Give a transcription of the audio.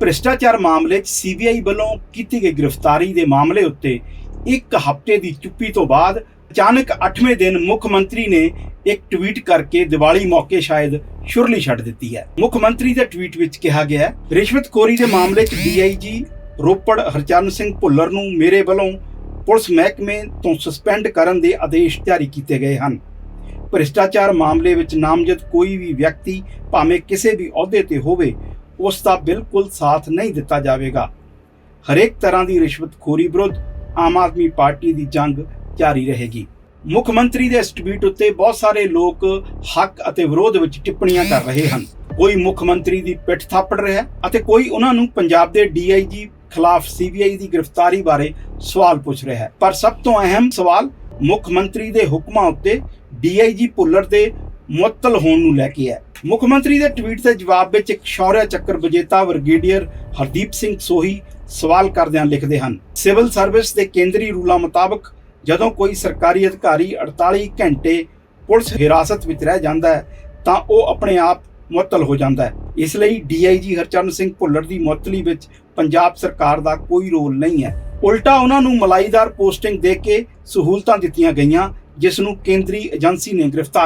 ਭ੍ਰਿਸ਼ਟਾਚਾਰ ਮਾਮਲੇ 'ਚ ਸੀਬੀਆਈ ਵੱਲੋਂ ਕੀਤੀ ਗਈ ਗ੍ਰਿਫਤਾਰੀ ਦੇ ਮਾਮਲੇ ਉੱਤੇ ਇੱਕ ਹਫ਼ਤੇ ਦੀ ਚੁੱਪੀ ਤੋਂ ਬਾਅਦ ਅਚਾਨਕ 8ਵੇਂ ਦਿਨ ਮੁੱਖ ਮੰਤਰੀ ਨੇ ਇੱਕ ਟਵੀਟ ਕਰਕੇ ਦੀਵਾਲੀ ਮੌਕੇ ਸ਼ਾਇਦ ਸ਼ੁਰਲੀ ਛੱਡ ਦਿੱਤੀ ਹੈ। ਮੁੱਖ ਮੰਤਰੀ ਦੇ ਟਵੀਟ ਵਿੱਚ ਕਿਹਾ ਗਿਆ ਰਿਸ਼ਵਤਖੋਰੀ ਦੇ ਮਾਮਲੇ 'ਚ ਡੀਆਈਜੀ ਰੋਪੜ ਹਰਚਰਨ ਸਿੰਘ ਭੁੱਲਰ ਨੂੰ ਮੇਰੇ ਵੱਲੋਂ ਪੁਲਿਸ ਮਹਿਕਮੇ ਤੋਂ ਸਸਪੈਂਡ ਕਰਨ ਦੇ ਆਦੇਸ਼ ਜਾਰੀ ਕੀਤੇ ਗਏ ਹਨ। ਭ੍ਰਿਸ਼ਟਾਚਾਰ ਮਾਮਲੇ ਵਿੱਚ ਨਾਮਜ਼ਦ ਕੋਈ ਵੀ ਵਿਅਕਤੀ ਭਾਵੇਂ ਕਿਸੇ ਵੀ ਅਹੁਦੇ ਤੇ ਹੋਵੇ ਉਸ ਦਾ ਬਿਲਕੁਲ ਸਾਥ ਨਹੀਂ ਦਿੱਤਾ ਜਾਵੇਗਾ। ਹਰੇਕ ਤਰ੍ਹਾਂ ਦੀ ਰਿਸ਼ਵਤਖੋਰੀ ਵਿਰੁੱਧ ਆਮ ਆਦਮੀ ਪਾਰਟੀ ਦੀ ਜੰਗ ਜਾਰੀ ਰਹੇਗੀ। ਮੁੱਖ ਮੰਤਰੀ ਦੇ ਇਸ ਟਵੀਟ ਉੱਤੇ ਬਹੁਤ ਸਾਰੇ ਲੋਕ ਹੱਕ ਅਤੇ ਵਿਰੋਧ ਵਿੱਚ ਟਿੱਪਣੀਆਂ ਕਰ ਰਹੇ ਹਨ। ਕੋਈ ਮੁੱਖ ਮੰਤਰੀ ਦੀ ਪਿੱਠ ਥਾਪੜ ਰਿਹਾ ਅਤੇ ਕੋਈ ਉਹਨਾਂ ਨੂੰ ਪੰਜਾਬ ਦੇ ਡੀਆਈਜੀ ਖਿਲਾਫ ਸੀਬੀਆਈ ਦੀ ਗ੍ਰਿਫਤਾਰੀ ਬਾਰੇ ਸਵਾਲ ਪੁੱਛ ਰਿਹਾ ਹੈ। ਪਰ ਸਭ ਤੋਂ ਅਹਿਮ ਸਵਾਲ ਮੁੱਖ ਮੰਤਰੀ ਦੇ ਹੁਕਮਾਂ ਉੱਤੇ ਡੀਆਈਜੀ ਭੁੱਲਰ ਦੇ ਮੁਅੱਤਲ ਹੋਣ ਨੂੰ ਲੈ ਕੇ ਹੈ। ਮੁੱਖ ਮੰਤਰੀ ਦੇ ਟਵੀਟ ਦੇ ਜਵਾਬ ਵਿੱਚ ਇੱਕ ਸ਼ੌਰਯ ਚੱਕਰ ਵਿਜੇਤਾ ਬ੍ਰਿਗੇਡੀਅਰ ਹਰਦੀਪ ਸਿੰਘ ਸੋਹੀ ਸਵਾਲ ਕਰਦਿਆਂ ਲਿਖਦੇ ਹਨ, ਸਿਵਲ ਸਰਵਿਸ ਦੇ ਕੇਂਦਰੀ ਰੂਲਾਂ ਮੁਤਾਬਕ ਜਦੋਂ ਕੋਈ ਸਰਕਾਰੀ ਅਧਿਕਾਰੀ 48 ਘੰਟੇ ਪੁਲਿਸ ਹਿਰਾਸਤ ਵਿੱਚ ਰਹਿ ਜਾਂਦਾ ਹੈ, ਤਾਂ ਉਹ ਆਪਣੇ ਆਪ ਮੁਅੱਤਲ ਹੋ ਜਾਂਦਾ ਹੈ। ਇਸ ਲਈ ਡੀਆਈਜੀ ਹਰਚਰਨ ਸਿੰਘ ਭੁੱਲਰ ਦੀ ਮੁਅਤਲੀ ਵਿੱਚ ਪੰਜਾਬ ਸਰਕਾਰ ਦਾ ਕੋਈ ਰੋਲ ਨਹੀਂ ਹੈ। ਉਲਟਾ ਉਹਨਾਂ ਨੂੰ ਮਲਾਈਦਾਰ ਪੋਸਟਿੰਗ ਦੇ ਕੇ ਸਹੂਲਤਾਂ ਦਿੱਤੀਆਂ ਗਈਆਂ, ਜਿਸ ਨੂੰ ਕੇਂਦਰੀ ਏਜੰਸੀ ਨੇ ਗ੍ਰਿਫਤਾਰ